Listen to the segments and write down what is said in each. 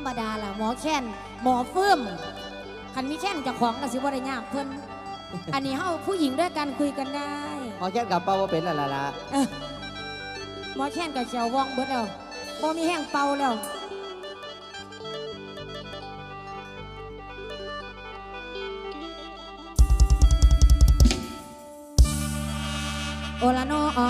รมดาล่ะหมอแค้นหมอเฟื่มคันมีแค้นเจ้าของก็สิบ่ได้ยากเพิ่นอันนี้เฮาผู้หญิงด้วยกันคุยกันได้ หมอแค่กับเป้าว่าเป็นอะไรล่ะเอ้อหมอแค้นกับเจียวว่องเบิดแล้วบ่มีแห้งเป่าแล้วโอลาโนอ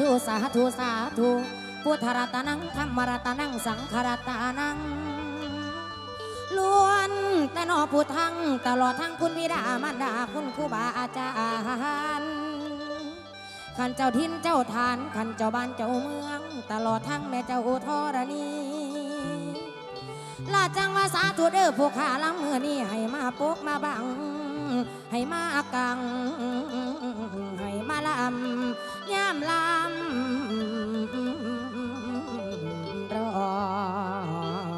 ธุสาธุสาธุพุทธรัตนังธรรมรัตนังสังฆรัตนังล้วนแต่นอพุทธังตลอดทั้งคุณวิดามารดาคุณครูบาอาจารย์ขันเจ้าทินเจ้าทานขันเจ้าบ้านเจ้าเมือง ตลอดทั้งแม่เจ้าธรณีลาจังว่าสาธุเด้อผู้ขาลำเมื่อนี้ให้มาปกมาบัง ให้มากัง ให้มาลำามลำร้อง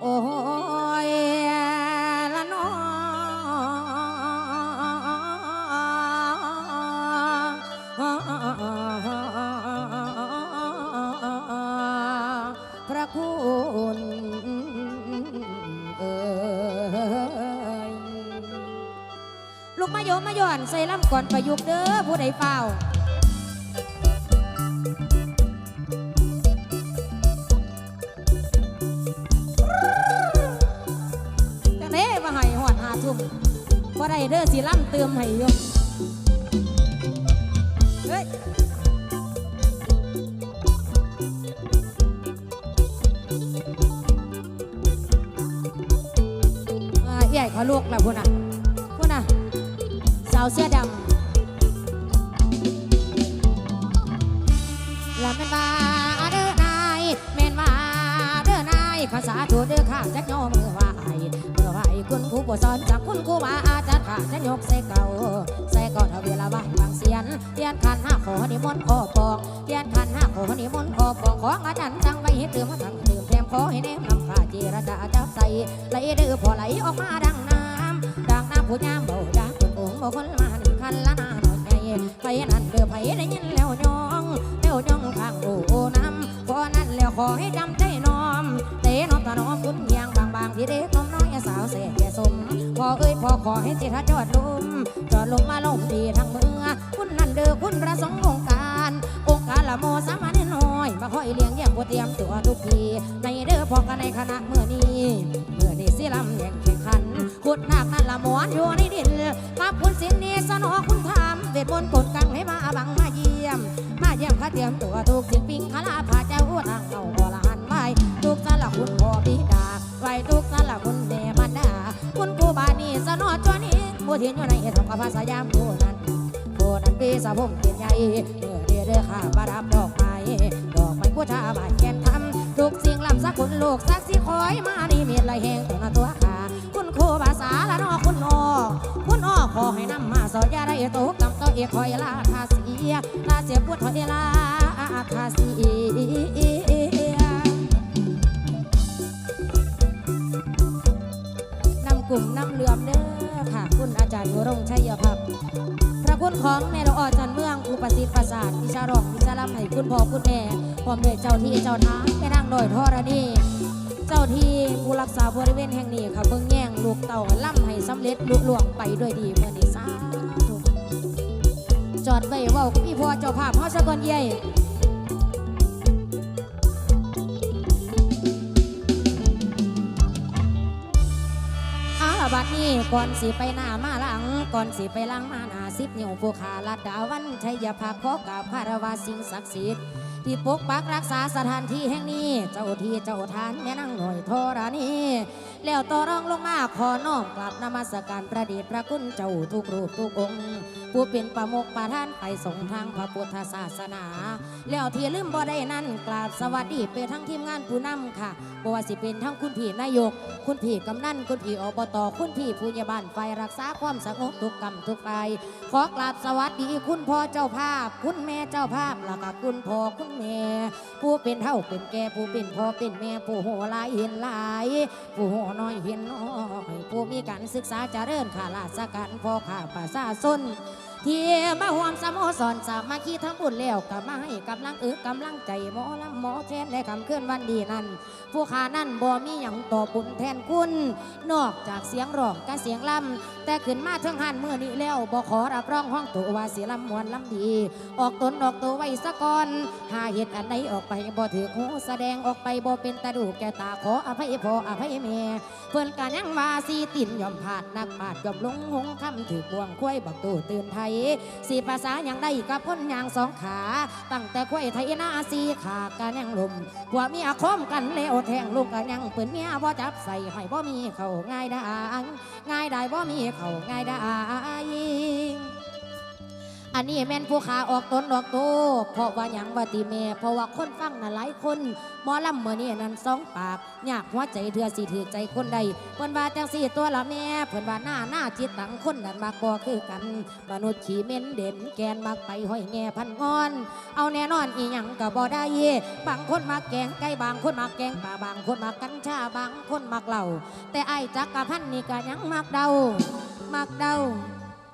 โอ้ มาโยมมาย่อนใส่ลำก่อนประยุกต์เด้อผู้ใดเฝ้าจังเด้ว่าให้หอดหาทุ่มบ่ได้เด้อสิล่ำเติมให้อยู่เฮ้ยใหญ่เขาลูกแล้วพุ่นน่ะพุ่นาวเสื้อดำแล้วแม่นว่าเด้อนายแม่นว่าเด้อนายข้าสาธุเด้อข้าจักย่อมือไหวเมื่อไหวคุณครูผู้สอนจากคุณครูบาอาจารย์ข้าจะยกใส่เก่าใส่ก่อนเอาเวลาบ้างบางเสียนเทียนขันห้าขอนิมนต์ขอปองเทียนขันห้าขอนิมนต์ขอปองของอาจารย์จังไว้ให้เติมมาทั้งเติมแถมขอให้แนมนำข้าเจรจาจับใส่ไหลเด้อพอไหลออกมาดังน้ำดังน้ำผู้ยามเบา คนโองบ่คนมาหนึ่งคันละนาหน่อยไงไปนั่นเดือไปได้ยินแล้วยองแล้วยองข้างโอ้น้ำพอนั้นแล้วขอให้จำใจน้อมเตะน้อมตาน้อมคุณเมียงบางบางที่เด็กน้อมน้อยสาวเสกแก่สมพอเอ้ยพอขอให้จิตจอดลมจอดลงมาลมดีทางเมืองคุณนั่นเดือคุณประสงค์องการ กาละโมสามานิน้อยมาคอยเลี้ยงแย่งบ่เตรียมตัวทุกทีในเด้อพอกันในคณะเมื่อนี้เมื่อนี้สิลำแย่งแข่งขันขุดหนักนั่นละมอนอยู่ในดินมาคุณสินนี้สนอคุณทำเวทมนต์กดกังให้มาบังมาเยี่ยม มาเยี่ยมข้าเตรียมตัวทุกสิ่งปิงคาลาพาเจ้าทางเอาอรหันไว้ทุกสละคุณพ่อบิดาไว้ทุกสละคุณแม่มารดาคุณครูบานีสนอจอนี้บัวเทียนอยู่ในทำกับภาษายามผู้นั้นผู้นั้นปีสะพงเกียรติใหญ่ เมื่อข้าบารับดอกไม้ดอกไม้ผู้ชาบานแก่นทำทุกสิ่งลำสักคุณลูกสักสิคอยมานี่เมียไหลแหงตัวตัวขาคุณครูภาษาละนอคุณนอคุณอ้อขอให้นำมาสอนอยาได้ตกกำตัวเอกคอยลาทาเสียลาเสียปวดถอยลาทาเสียนำกลุ่มนำเรือมเด้อ ค่ะ คุณอาจารย์วรงชัยภาพพระคุณของในละออจันเมือง อุปสิทธิ์ประสาทวิชารองวิชาลำให้คุณพ่อคุณแม่พร้อมด้วยเจ้าที่เจ้าทางแม่นางโดยทอรณีเจ้าที่ผู้รักษาบริเวณแห่งนี้ค่ะเบิ่งแย่งลูกเต่าล่ำให้สำเร็จลุล่วงไปด้วยดีเมื่อนี้สาจอดไว้ว้าพี่พ่อเจ้าภาพเฮาซะก่อนเย้ บัดนี้ก่อนสิไปหน้ามาหลังก่อนสิไปหลังมาหน้าสิบนิ้วผู้ขาลัดดาวันชัยภาพขอกราบพารวะสิ่งศักดิ์สิทธิ์ที่ปกปักรักษาสถานที่แห่งนี้ เจ้าที่เจ้าทานแม่นั่งหน่อยโทรานีแล้วต่อรองลงมาขอน้อมกลับนมัสการประดิษฐ์พระคุณเจ้าทุกรูปทุกองค์ ผู้เป็นประมุขประธานไปส่งทางพระพุทธศาสนา แล้วที่ลืมบ่ได้นั่นกราบสวัสดีไปทั้งทีมงานผู้นำค่ะบ่ว่าสิเป็นทั้งคุณพี่นายก คุณพี่กำนันคุณพี่อบตคุณพี่ผู้ใหญ่บ้านฝ่ายรักษาความสงบทุกกรรมทุกฝ่ายขอกราบสวัสดีคุณพ่อเจ้าภาพ คุณแม่เจ้าภาพแล้วก็คุณพ่อคุณแม่ผู้เป็นเท่าเป็นแก่ผู้เป็นพ่อเป็นแม่ผู้โหหลายเห็นหลาย ผู้โหน้อยเห็นน้อยผู้มีการศึกษาเจริญข้าราชการพ่อข้าประชาชน ที่มาห่วมสโมสรสามัคคีทั้งบุญแล้วก็มาให้กำลังอึกกำลังใจหมอลำหมอแทนในคำเคลื่อนวันดีนั้น ผู้ขานั่นบ่มีหยังต่อบุญแทนคุณ นอกจากเสียงร้องกับเสียงลำแต่ขึ้นมาเทั้งหันเมื่อนี้แล้วบ่ขอรับรองห้องตัวว่าสิลำมวนลำดี ออกตนออกตัวไว้สะก่อน หาเหตุอันใดออกไปบ่ถือหูแสดงออกไปบ่เป็นตาดูแก่ตาขออภัยพ่ออภัยแม่เพิ่อนกายังว่าสีตินยอมผาดนักปาดยอมลงหงคำถือบ่วงควายบักตูตื่นไทยสีภาษาอย่างใดกับพ้นยางสองขา ตั้งแต่ควยไทยนาสีขากันยังลมกว่ามีอาคมกันเลวแทงลูกกายังปืนเมียบ่จับใส่ให้บ่มีเขาง่ายได้ง่ายได้บ่มีเขาง่ายได้ อันนี้แม่นผู้ขาออกตนออกโตวเพราะว่าหยังว่าติเมเพราะว่าคนฟังน่ะหลายคนหมอลำเมื่อนี้นั่นสองปากอยากหัวใจเถื่อสิถือใจคนใดเพิ่นว่าจังสี่ตัวละแม่เพิ่นว่าหน้าหน้าจิตตังคนนั้นมากบ่คือกันมนุษย์ขี้เม่นเด่นแกนมักไปห้อยแง่พันงอน เอาแน่นอนอีหยังก็บ่ได้บางคนมักแกงไก่บางคนมักแกงป่าบางคนมักกัญชาบางคนมักเหล้าแต่ไอ้จักรพันนี่ก็ยังมักเดามักเดา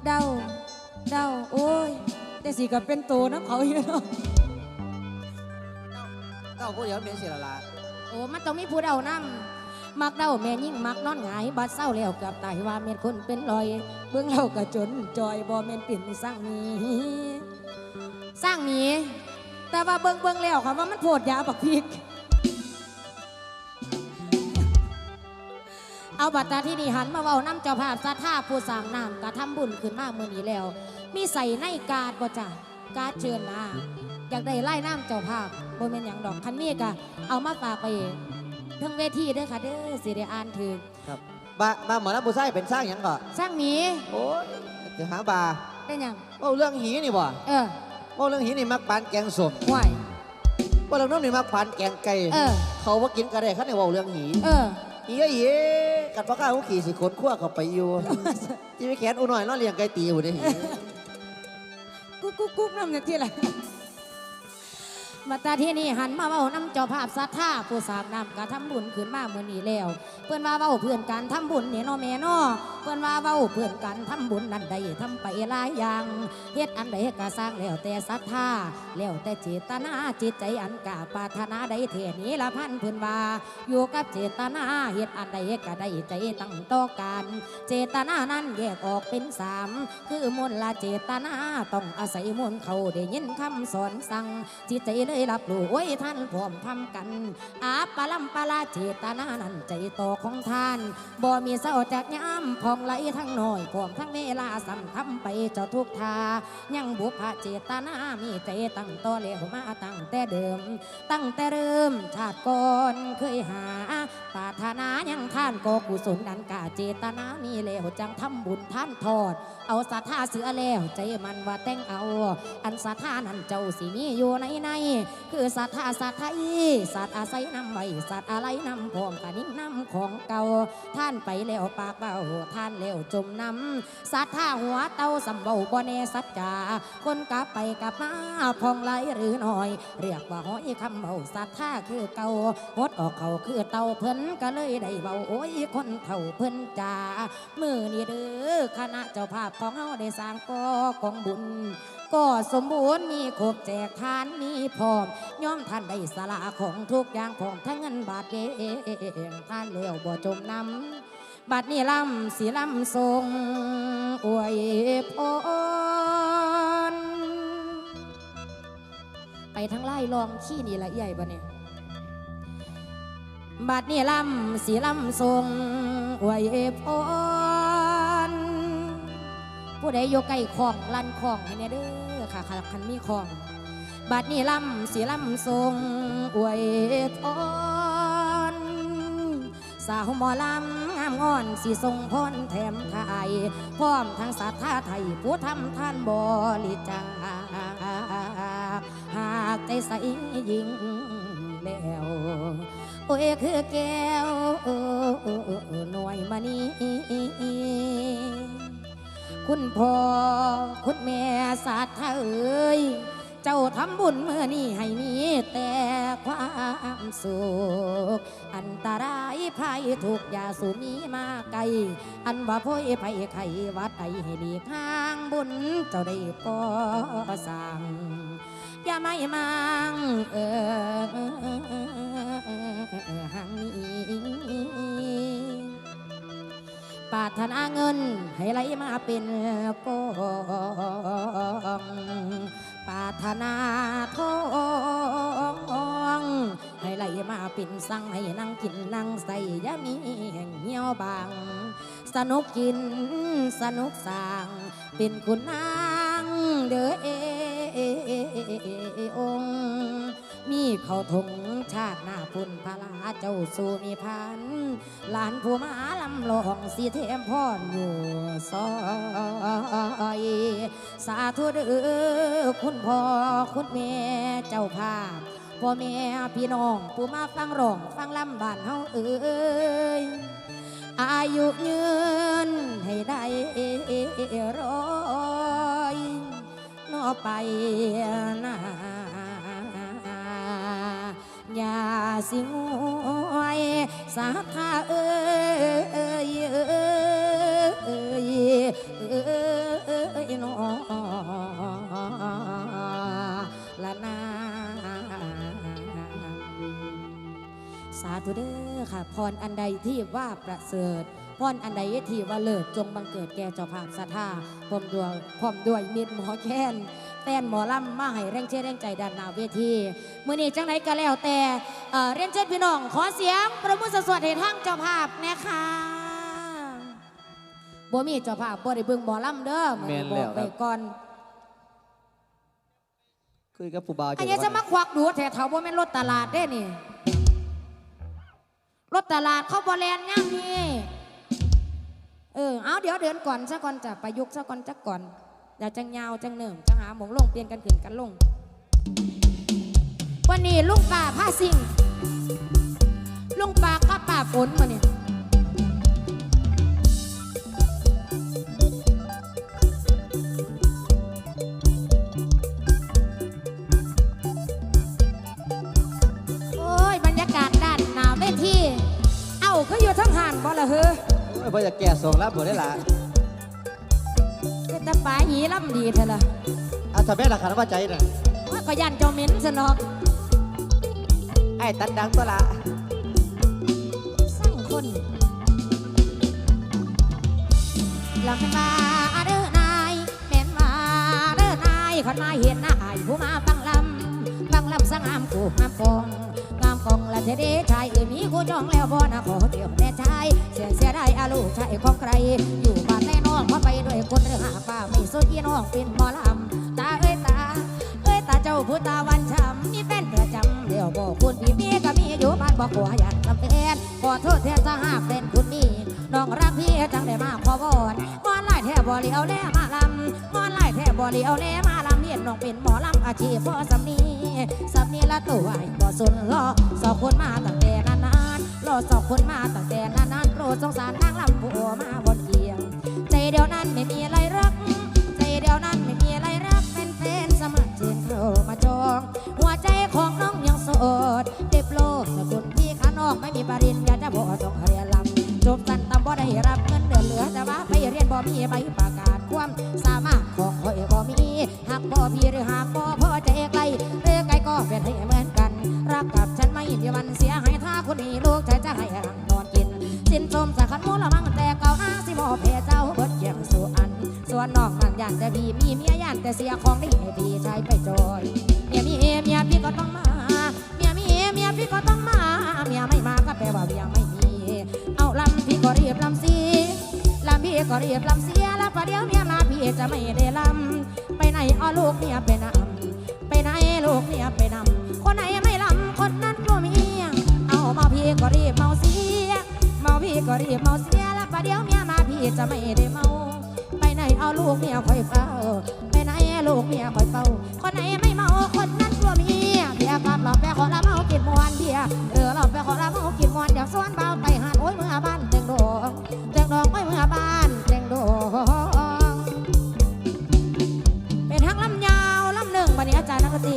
เดา เดาโอ้ยแต่สิก็เป็นโตน้ำเขาอยู่เนาะเก้าผู้เดียวเป็นสิละละโอ้มันต้องมีผู้เดานำมักเดาแม่ยิ่งมักนอนหงายบาดเศร้าแล้วกับตายว่าเม็นคนเป็นรอย เบื้องเรากระจนจอยบ่แม่นปิ่นสร้างมีสร้างมีแต่ว่าเบิ่งเบิ่งแล้วค่ะว่ามันโพดยาบักพริก เอาบัตรตาที่นี่หันมาเว้าน้ำเจ้าภาพสัทธาผู้สร้างน้ำกระทำบุญขึ้นมาเมื่อนี้แล้ว มีใส่ในการดบ่จ้ะการดเชิญนะอยากได้ไล่น้ำเจ้าภาพบ่แม่นหยังดอกคันนี้ก็เอามาฝากไปเทั้งเวทีเด้อค่ะเด้อสิได้อ่านถึงครับบ้าบ้าหมอลำผู้ชายเป็นสร้างหยังก่อสร้างหมีโอ้ยจะหาบาเป็นหยังเว่าเรื่องหีนี่บ่เออเว่าเรื่องหีนี่มักปานแกงสมห่วยเว่าเรื่องน้ำนี่มักปานแกงไก่เออเขาว่ากินกระเดคันในเว่าเรื่องหีเออ หีก็หีกัดปากกาเขาขี่สิขนขั้วเข้าไปอยู่ ที่ไปแขนอุหน่อยน้อเลี้ยงไก่ตีอยู่ในหีกุ๊กกุ๊กกุ๊กน้ำเนี่ยที่ไรมาตาที่นี่หันมาเว้าน้ำเจ้าภาพสัทธาผู้สร้างน้ำกระทำบุญขึ้นมาเมื่อนี้แล้ว เพื่อนว่าเว้าเพื่อนการทำบุญเนี่ยเนาะแม่เนาะ เพื่อนว่าเว้าเพื่อนการทำบุญนั่นใดทำไปหลายอย่างเฮ็ดอันใดก็สร้างแล้วแต่ศรัทธาแล้วแต่เจตนาจิตใจอันกาปรารถนาใดเทนี้ละพันเพื่อนว่าอยู่กับเจตนาเฮ็ดอันใดก็ได้ใจตั้งต่อการเจตนานั้นแยกออกเป็นสามคือมนต์ละเจตนาต้องอาศัยมนต์เขาได้ยินคำสอนสั่งจิตใจเลยรับรู้โอ้ท่านพร้อมทำกันอาปลัมปลาเจตนานั้นใจต่อของท่านบ่มีเศร้าจากย้ำพองไหลทั้งหน่อยพร้อมทั้งเวลาสั่ทำไปเจ้าทุกทา ยังบุพเจตนามีใจตั้งต่อเล้วมาตั้งแต่เดิม ตั้งแต่เริ่มชาติก่อนเคยหาปาถนายังท่านก็กุศลนันกาเจตนามีเล้วจังทำบุญท่านทอด เอาศรัทธาเสือแล้วใจมันว่าแต่งเอา อันศรัทธานั้นเจ้าสิมีอยู่ในใน คือศรัทธาสัตว์ไทยสัตว์อาศัยนำไว้สัตว์อะไรนำพร้อมกันนิ่งนำของเก่าท่านไปแล้วปากเบาท่านแล้วจมน้ำศรัทธาหัวเต้าสำเบาบ่แน่สัจจาคนกลับไปกลับมาพองไหลหรือหน่อย เรียกว่าห้อยคำเบาศรัทธาคือเก่าหดออกเขาคือเต่าเพิ่นก็เลยได้เบาโอ้ยคนเท่าเพิ่นจามือนี่เด้อคณะเจ้าภาพของเฮาได้สร้างก่อกองบุญก็สมบูรณ์มีครบแจกทานมีพร้อมย่อมท่านได้สละของทุกอย่างของทั้งเงินบาทเองท่านเลี้ยวบ่จมน้ำบัดนี้ลำสีลำทรงอวยพรไปทั้งไล่ลองขี้นี่ละใหญ่ปะเนี่ยบัดนี้ลำสีลำทรงอวยพร ผู้ใดอยู่ใกล้คลองลั่นคลองให้เนี่ยเด้อค่ะคันมีคลองบัดนี้ลำสีลำทรงอวยพรสาวหมอลำงามงอนสิทรงพรแถมไทยพร้อมทั้งศรัทธาไทย ผู้ทำท่านบริจาคหากใจใสยิ่งแล้วโอ้ยคือแก้วหน่วยมานี คุณพ่อคุณแม่สาธาเอ้ยเจ้าทำบุญเมื่อนี้ให้มีแต่ความสุข อันตรายภัยถูกอยาสูมีมาไกล อันว่าพ่อยภัยไขวัดใดให้ดีข้างบุญเจ้าได้ก่อสร้างอย่าไม่มังเออหังนี้ ปาถนาเงิน ให้ไหลมาเป็นกองปาถนาทองให้ไหลมาเป็นสังให้นั่งกินนั่งใส่ยามีแห่งเหี่ยวบางสนุกกินสนุกสร้าง เป็นคุณนางเด้อเอองค์ มีเขาทงชาติหน้าพุ่นพระลาเจ้าสู่มีพันหลานผู้มาลำลองสีเทมพรอยู่ซอยสาธุเด้อคุณพ่อคุณแม่เจ้าภาพพ่อแม่พี่น้องผู้มาฟังร้องฟังลำบ้านเฮาเอ้ยอายุยืนให้ได้ร้อยนอไปนา อย่าสิงวยสาธาเอ้ยเอ้ยเอ้ยเอ้ยนอละนาสาธุเด้อค่ะ พรอันใดที่ว่าประเสริฐพรอันใดที่ว่าเลิศจงบังเกิดแก่เจ้าภาพสัทธาพร้อมด้วยพร้อมด้วยมิตรหมอแค้น ฟนหมอลำมาให้แรงเชียร์แรงใจด้านหน้าเวทีมื่อนี้จังไหนก็แล้วแต่เอ่อเรียนเชิญพี่น้องขอเสียงประมือสวดๆให้ทั้งเจ้าภาพนะคะบ่มีเจ้าภาพบ่ได้เบิ่งหมอลำเด้อแม่นบแล้อวกคไปรับก่อนคุยกับผู้บ่าวอันนี้จะมาควักดูแถวเถาบ่แม่นรถตลาดเด้นี่รถตลาดเขาบอแลนย่างนี่ เออ เอาเดี๋ยวเดินก่อนซะก่อนจะประยุกต์ซะก่อนจักก่อน เดี๋ยวจังยาวจังเหนิ่มจังหาหมงลงเปลี่ยนกันขึ้นกันลง วันนี้ลุงป่าผ้าสิงลุงป่ากับป่าฝนมาเนี่ยโอ้ยบรรยากาศด้านหนาวเวทีเอ้าก็อยู่ทั้งหานบ่ละเฮ้อโอ้ยพอจะแก่ส่งรับหมดได้ละ เป็นตาป๋าหีล่ำดีเถอะล่ะเอาทำแม่ละขันว่าใจน่ะว่าก็ยันเจ้าเหม็นสนอกไอ้ตัดดังตัวละสร้างคนลำมาเด้อนายแม่นมาเด้อนายคนมาเห็นนายผู้มาฟังลำฟังลำสงามกูงามกองงามกองละเทเดชายเอ้ยมีกูจองแล้วบ่นะขอเดียวแน่ชายเสียเสียได้อาลูกชายของใครอยู่บ้านาไปด้วยคนเรือหาป้าไม่สนยีน้องเป็นหมอลำตาเอ้ยตา เอ้ยตาเจ้าผู้ตาวันช้ำมีแฟนประจำเดี๋ยวบอกคุณพี่มีก็มีอยู่บ้านบอกหัวอยากลำเป็นขอโทษแทนถ้าหากเป็นคุณมีน้องรักพี่จังได้มาขอวอนงอนไล่แทบบ่เลียวแลมาลำงอนไล่แทบบ่เลียวแลมาลำเมียนน้องเป็นหมอลำอาชีพพ่อสำนีสำนีละตัวไอ้บ่สนรอสอบคนมาตั้งแต่นานๆรอสอบคนมาตั้งแต่นานๆโปรดสงสารนางลำผัวมา บ่พี่หรือหากบ่พอใจไกลหรือไกลก็เป็นให้เหมือนกัน รักกับฉันไม่มีวันเสียหายถ้าคุณมีลูกชายจะให้รังนอนกิน สินชมสะขันมูละมังแต่เก่าอ้างสิมอเพเจ้าเบิดเกี่ยงสู่อัน ส่วนนอกนั่นย่านแต่พี่มีเมียย่านแต่เสียของดีให้พี่ชายไปจอยเมียมีเมียพี่ก็ต้องมาเมียมีเมียพี่ก็ต้องมาเมียไม่มาก็แปลว่าเมียไม่มีเอาลำพี่ก็เรียบลำซีลำพี่ก็เรียบลำเสียแล้วประเดี๋ยวเมียมาพี่จะไม่ได้ลำ ไปไหนเอาลูกเมียไปนำไปไหนลูกเมียไปนำคนไหนไม่ลำคนนั้นกลัวเมียเอามาพี่ก็รีบเมาเสียเมาพี่ก็รีบเมาเสียแล้วประเดี๋ยวเมียมาพี่จะไม่ได้เมา ไปไหนเอาลูกเมียคอยเฝ้า ไปไหนลูกเมียคอยเฝ้า คนไหนไม่เมาคนนั้นตัวเมียเบียร์กับเราไปขอละเมากินมวนเบียร์เออเราไปขอละเมากินมวนอยากสวนเบาไปหาดโอ้ยเมื่อบ้านเต็งดองเต็งดองโอ้เมื่อบ้านเต็งดอง อาจารย์นักดนตรี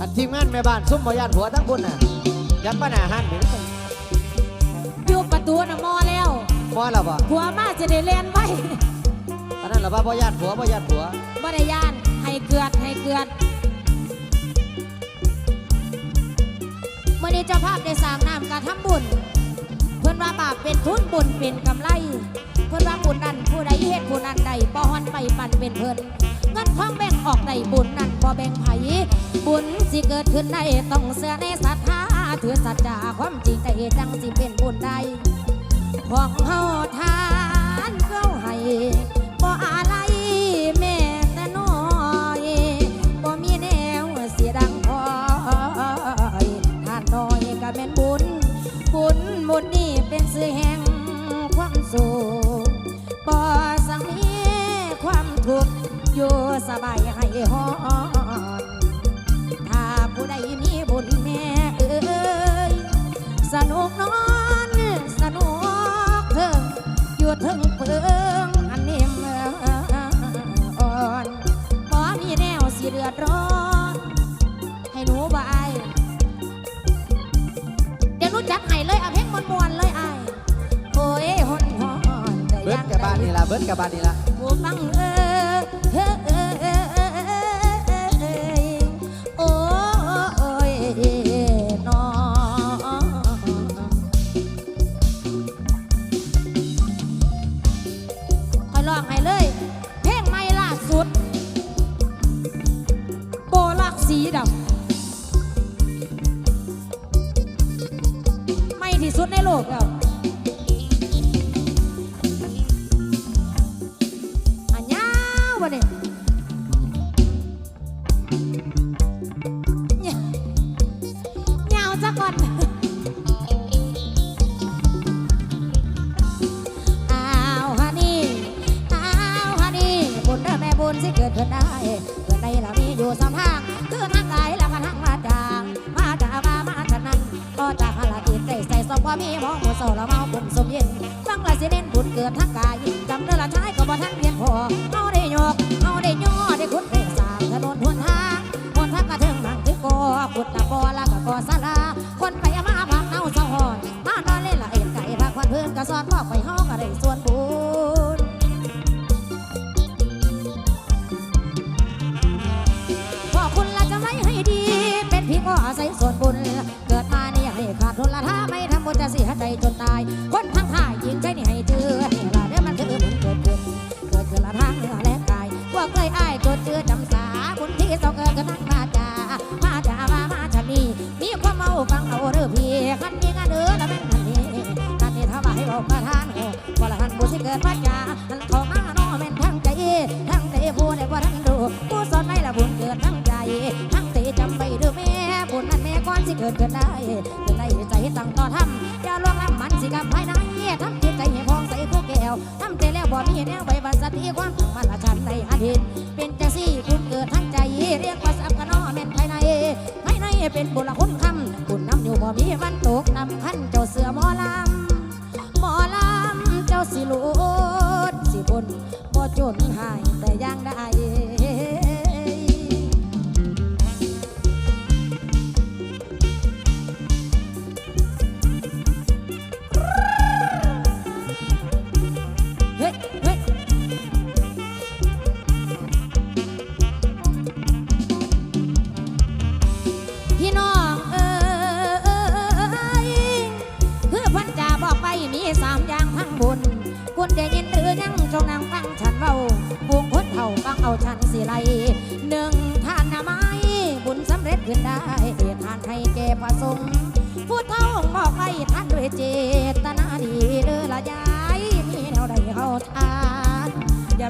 อันทีมงานแม่บ้านซุ่มบ่ย่านผัวทั้งคนน่ะยักป้าหนาหันเหมือนกันอยู่ประตูน่ะมอแล้วบ่แล้วบ่ผัวมาจะได้เล่นไว้อันนั้นล่ะว่าบ่ย่านผัวบ่ย่านผัวบ่ได้ย่าน ให้เกิดให้เกิดเมื่อนี้เจ้าภาพได้สร้างน้ำการทำบุญ เพื่อนว่าบาปเป็นทุนบุญเป็นกำไร เพื่อนว่าบุญนั้นผู้ใดเฮ็ดผู้นั้นใดปอฮอนไปปันเป็นเพิ่นเงินทองแบ่งออกใดบุญนั้นบ่แบ่งไผบุญสิเกิดขึ้นได้ต้องเสื่อในศรัทธาถือสัจจะความจริงใจจังสิเป็นบุญใดของเฮาทานเก้าให้บ่อะไทุกข์อยู่สบายให้ฮอนถ้าผู้ใดมีบุญแม่เอ้ยสนุกนอนสนุกเพิ่งอยู่ถึงเพิงอันนิ่มอ่อนพอมีแนวสิเดือดร้อนให้หนูบายเดี๋ยวหนูจัดให้เลยเอาเพลงมวนๆเลยไอ้โอ้ยหนหอนแต่เบิยัดกับบ้านนี่ละเบิดกับบ้านนี่ละผู้ฟังเออ ที่สุดในโลกแล้ว เกิดได้เกิดได้ใจตั้งต่อทำอย่าลวงล้ำมันสิกับภายในทำจิตใจให้พองใสคู่แก้วทำใจแล้วบ่มีแนวไปบัสติความตั้งมั่นละชันในอดีตเป็นจังซี่คุณเกิดทั้งใจเรียกว่าสับกนอแม่นภายในภายในเป็นบุญละคุณคำคุณนำอยู่บ่มีวันต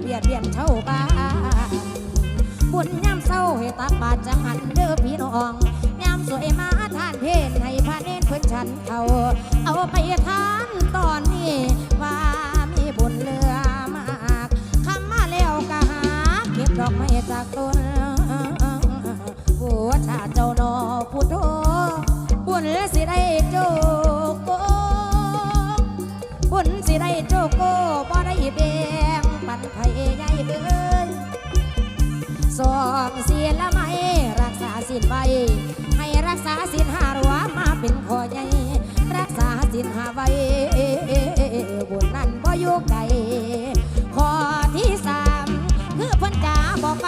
เบียดเบียนเช่าบ้านบุญย่ำเศร้าให้ตักาตจะหันเด้อพี่น้องย่ำสวยมาทานเพนให้พระเน้นเพื่อนฉันเขาเอาไปทานตอนนี้ว่ามีบุญเลือมากคำมาแล้วก็หาเก็บดอกไม้จากต้นหัวชาเจ้านอพุทโธบุญสิได้โจ สองเสียละไม่รักษาสินไว้ให้รักษาสินหารัวมาเป็นคอใหญ่รักษาสินหาไว้บนนั้นก็ยู่ไกลขอที่สามคือพันจาบอกไป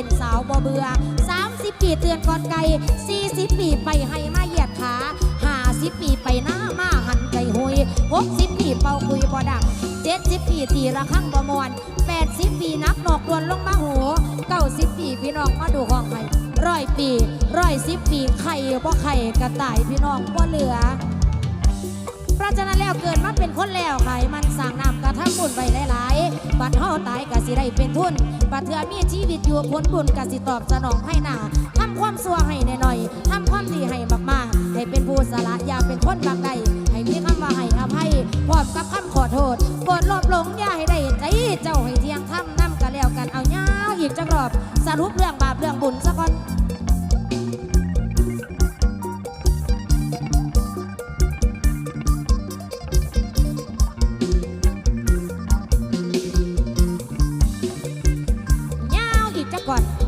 ็นสาวบ่เบื่อ30 ปีเตือนก่อนไกล40 ปีไปให้มาเหยียดขา50 ปีไปหน้ามาหันไก่หุย60 ปีเป่าคุยบ่ดัสิบปีตีระฆังบ่มวน80 ปีนักนอกดวนลงมาหู90 ปีพี่น้องมาดูห้องให้ร้อยปีร้อยสิบปีไข่บ่ไข่กระต่ายพี่น้องบ่เหลือ เพราะฉะนั้นแล้วเกิดมาเป็นคนแล้วไขมันสั่งนำกระทั่งบุญไปหลายๆ บัดห่อตายกะสิได้เป็นทุนบัดเถื่อมีชีวิตอยู่ผลบุญกะสิตอบสนองให้หนาทำความสัวให้หน่อยๆทำความดีให้มากๆ ให้เป็นผู้สละอย่าเป็นคนบางใดให้มีคำว่าให้อภัยพอดกับคำขอโทษโกรธลบหลงอย่าให้ได้ใจเจ้าให้เที่ยงทำนำกะนแล้วกันเอาเงายิกจักรอบสรุปเรื่องบาปเรื่องบุญสะก่อน 惯。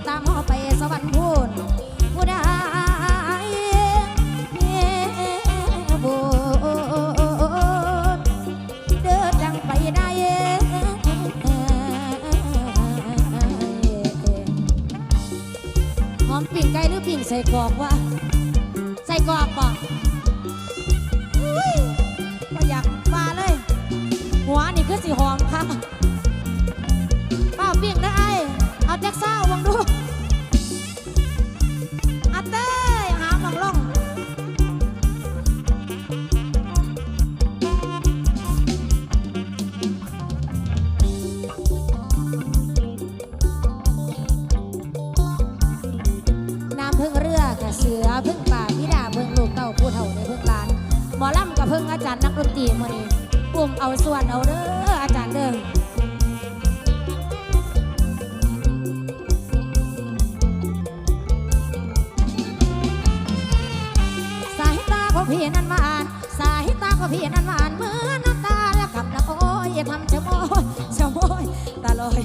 estamos. เสือพึ่งป่าพิดาเพิ่งลูกเต้าผู้เฒ่าในเพิ่งลานหมอลำกับพึ่งอาจารย์นักดนตรีมือนี้กลุ่มเอาส่วนเอาเด้ออาจารย์เด้อสายตาขอพี่นั้นมาอ่านสายตาขอพี่นั้นมาอ่านเหมือนน้ำตาและกับน้ำโอ้ยทำเชะโม่เชะโม่ตาลอย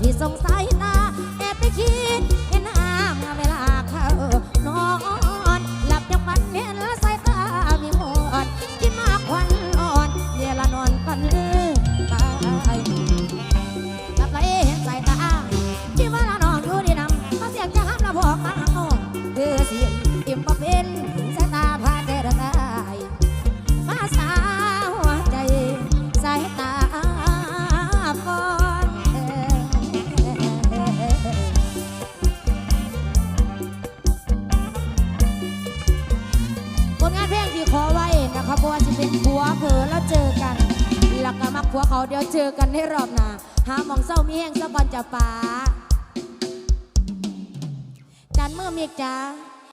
ที่สงสัยนาแอบไปคิด